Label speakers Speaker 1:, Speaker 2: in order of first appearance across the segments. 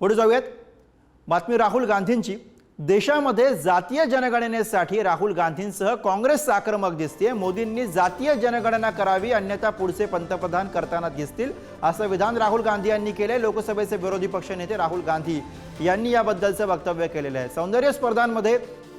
Speaker 1: पुढे जाऊयात. बातमी राहुल गांधींची. देशामध्ये जातीय जनगणनेसाठी राहुल गांधींसह काँग्रेस आक्रमक दिसते मोदींनी जातीय जनगणना करावी अन्यथा पुढचे पंतप्रधान करताना दिसतील असं विधान राहुल गांधी यांनी केले लोकसभेचे विरोधी पक्षनेते राहुल गांधी यांनी याबद्दलचं वक्तव्य केलेलं आहे. सौंदर्य स्पर्धांमध्ये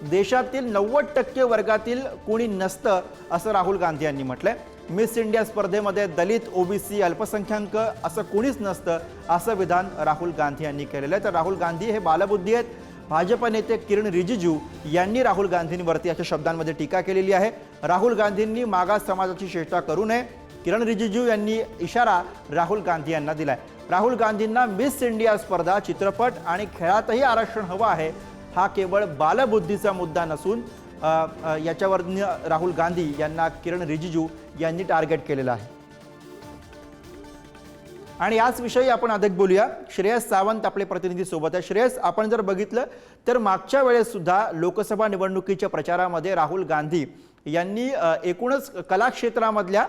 Speaker 1: देशातील नव्वद टक्के वर्गातील कुणी नसतं असं राहुल गांधी यांनी म्हटलंय. मिस इंडिया स्पर्धेमध्ये दलित ओबीसी अल्पसंख्याक असं कुणीच नसतं असं विधान राहुल गांधी यांनी केलेलं आहे. तर राहुल गांधी हे बालबुद्धी आहेत. भाजप नेते किरण रिजिजू यांनी राहुल गांधींवरती अशा शब्दांमध्ये टीका केलेली आहे. राहुल गांधींनी मागास समाजाची चेष्टा करू नये. किरण रिजिजू यांनी इशारा राहुल गांधी यांना दिलाय. राहुल गांधींना मिस इंडिया स्पर्धा चित्रपट आणि खेळातही आरक्षण हवं आहे. हा केवळ बालबुद्धीचा मुद्दा नसून याच्यावर राहुल गांधी यांना किरण रिजिजू यांनी टार्गेट केलेलं आहे. आणि याच विषयी आपण अधिक बोलूया. श्रेयस सावंत आपले प्रतिनिधी सोबत आहे श्रेयस आपण जर बघितलं तर मागच्या वेळेस सुद्धा लोकसभा निवडणुकीच्या प्रचारामध्ये राहुल गांधी यांनी एकूणच कला क्षेत्रामधल्या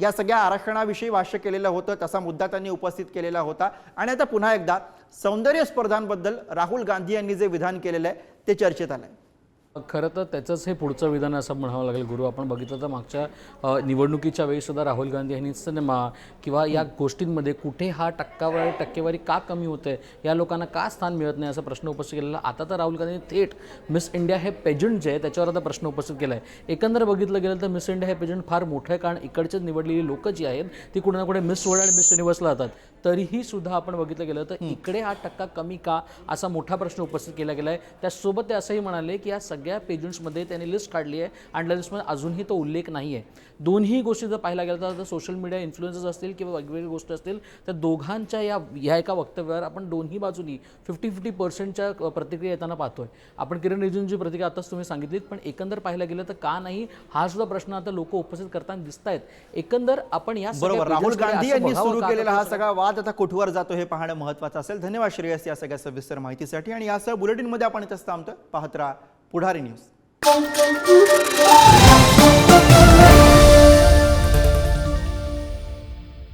Speaker 1: या सगळ्या आरक्षणाविषयी भाष्य केलेलं होतं. तसा मुद्दा त्यांनी उपस्थित केलेला होता. आणि आता पुन्हा एकदा सौंदर्य स्पर्धांबद्दल राहुल गांधी यांनी जे विधान केलेलं आहे ते चर्चेत आलं आहे
Speaker 2: खरं तर त्याचंच हे पुढचं विधान असं म्हणावं लागेल. गुरु आपण बघितलं तर मागच्या निवडणुकीच्या वेळी सुद्धा राहुल गांधी यांनी सिनेमा किंवा या गोष्टींमध्ये कुठे हा टक्कावारी टक्केवारी का कमी होते या लोकांना का स्थान मिळत नाही असा प्रश्न उपस्थित केलेला. आता तर राहुल गांधी थेट मिस इंडिया हे पेजंट जे आहे त्याच्यावर आता प्रश्न उपस्थित केला आहे एकंदर बघितलं गेलं तर मिस इंडिया हे पेजंट फार मोठं आहे कारण इकडचे निवडलेली लोक जी आहेत ती कुठे ना कुठे मिस वर्ल्ड आणि मिस युनिव्हर्सला जातात. तरीही सुद्धा आपण बघितलं गेलं तर इकडे हा टक्का कमी का असा मोठा प्रश्न उपस्थित केला गेला आहे त्यासोबत ते असंही म्हणाले की या सगळ्या पेजंट्समध्ये त्यांनी लिस्ट काढली आहे. आणि लिस्टमध्ये अजूनही तो उल्लेख नाही आहे. दोन्ही गोष्टी जर पाहायला गेलं तर सोशल मीडिया इन्फ्लुएन्सर्स असतील किंवा वेगवेगळ्या गोष्टी असतील तर दोघांच्या या ह्या एका वक्तव्यावर आपण दोन्ही बाजूनी फिफ्टी फिफ्टी पर्सेंटच्या प्रतिक्रिया येताना पाहतोय. आपण किरण रिजिजूंची प्रतिक्रिया आताच तुम्ही सांगितलीत पण एकंदर पाहायला गेलं तर का नाही हा सुद्धा प्रश्न आता लोक उपस्थित करताना दिसत आहेत एकंदर आपण या
Speaker 1: बरोबर राहुल गांधी यांनी सुरू
Speaker 2: का?
Speaker 1: केलेला हा सगळा वाद आता कुठवर जातो हे पाहणं महत्वाचं असेल. धन्यवाद श्रेयस या सगळ्या सविस्तर माहितीसाठी. आणि यासह बुलेटिनमध्ये आपण इथंच थांबतो पाहत राहा पुढारी न्यूज.